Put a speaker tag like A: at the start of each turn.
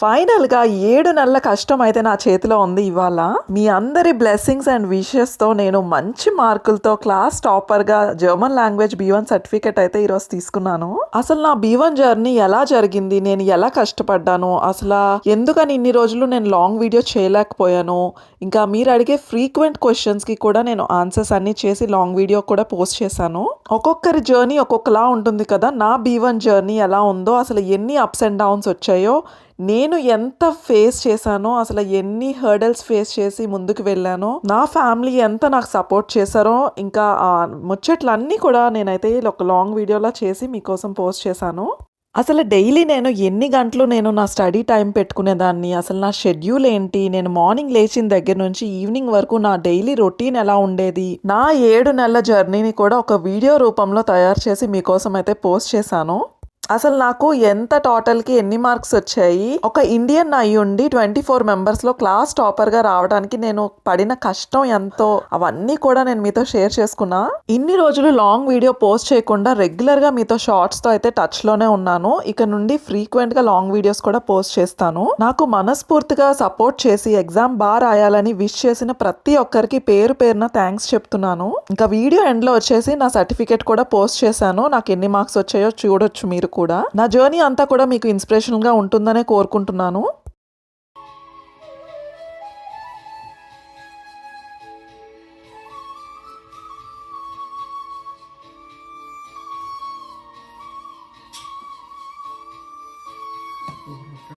A: ఫైనల్గా ఏడు నెలల కష్టం అయితే నా చేతిలో ఉంది ఇవాళ. మీ అందరి బ్లెస్సింగ్స్ అండ్ విషెస్తో నేను మంచి మార్కులతో class టాపర్గా German language B one certificate అయితే ఈరోజు తీసుకున్నాను. అసలు నా బీ వన్ జర్నీ ఎలా జరిగింది? నేను ఎలా కష్టపడ్డాను? అసలు ఎందుకని ఇన్ని రోజులు నేను లాంగ్ వీడియో చేయలేకపోయాను? ఇంకా మీరు అడిగే ఫ్రీక్వెంట్ క్వశ్చన్స్కి కూడా నేను ఆన్సర్స్ అన్నీ చేసి లాంగ్ వీడియో కూడా పోస్ట్ చేశాను. ఒక్కొక్కరి జర్నీ ఒక్కొక్కలా ఉంటుంది కదా. నా బీ వన్ జర్నీ ఎలా ఉందో అసలు ఎన్ని అప్స్ అండ్ డౌన్స్ వచ్చాయో నేను ఎంత ఫేస్ చేశానో అసలు ఎన్ని హర్డల్స్ ఫేస్ చేసి ముందుకు వెళ్ళానో నా ఫ్యామిలీ ఎంత నాకు సపోర్ట్ చేశారో ఇంకా ఆ ముచ్చట్లన్నీ కూడా నేనైతే ఒక లాంగ్ వీడియోలా చేసి మీకోసం పోస్ట్ చేశాను. అసలు డైలీ నేను ఎన్ని గంటలు నేను నా స్టడీ టైం పెట్టుకునేదాన్ని అసలు నా షెడ్యూల్ ఏంటి నేను మార్నింగ్ లేచిన దగ్గర నుంచి ఈవినింగ్ వరకు నా డైలీ రొటీన్ ఎలా ఉండేది నా ఏడు నెలల జర్నీని కూడా ఒక వీడియో రూపంలో తయారు చేసి మీకోసం అయితే పోస్ట్ చేశాను. అసలు నాకు ఎంత టోటల్కి ఎన్ని మార్క్స్ వచ్చాయి? ఒక ఇండియన్ అయి ఉండి ట్వంటీ ఫోర్ మెంబర్స్లో క్లాస్ టాపర్గా రావడానికి నేను పడిన కష్టం ఎంతో అవన్నీ కూడా నేను మీతో షేర్ చేసుకున్నా. ఇన్ని రోజులు లాంగ్ వీడియో పోస్ట్ చేయకుండా రెగ్యులర్గా మీతో షార్ట్స్తో అయితే టచ్లోనే ఉన్నాను. ఇక నుండి ఫ్రీక్వెంట్గా లాంగ్ వీడియోస్ కూడా పోస్ట్ చేస్తాను. నాకు మనస్ఫూర్తిగా సపోర్ట్ చేసి ఎగ్జామ్ బాగా రాయాలని విష్ చేసిన ప్రతి ఒక్కరికి పేరు పేరున థ్యాంక్స్ చెప్తున్నాను. ఇంకా వీడియో ఎండ్లో వచ్చేసి నా సర్టిఫికేట్ కూడా పోస్ట్ చేశాను. నాకు ఎన్ని మార్క్స్ వచ్చాయో చూడొచ్చు మీరు కూడా. నా జర్నీ అంతా కూడా మీకు ఇన్స్పిరేషన్గా ఉంటుందనే కోరుకుంటున్నాను.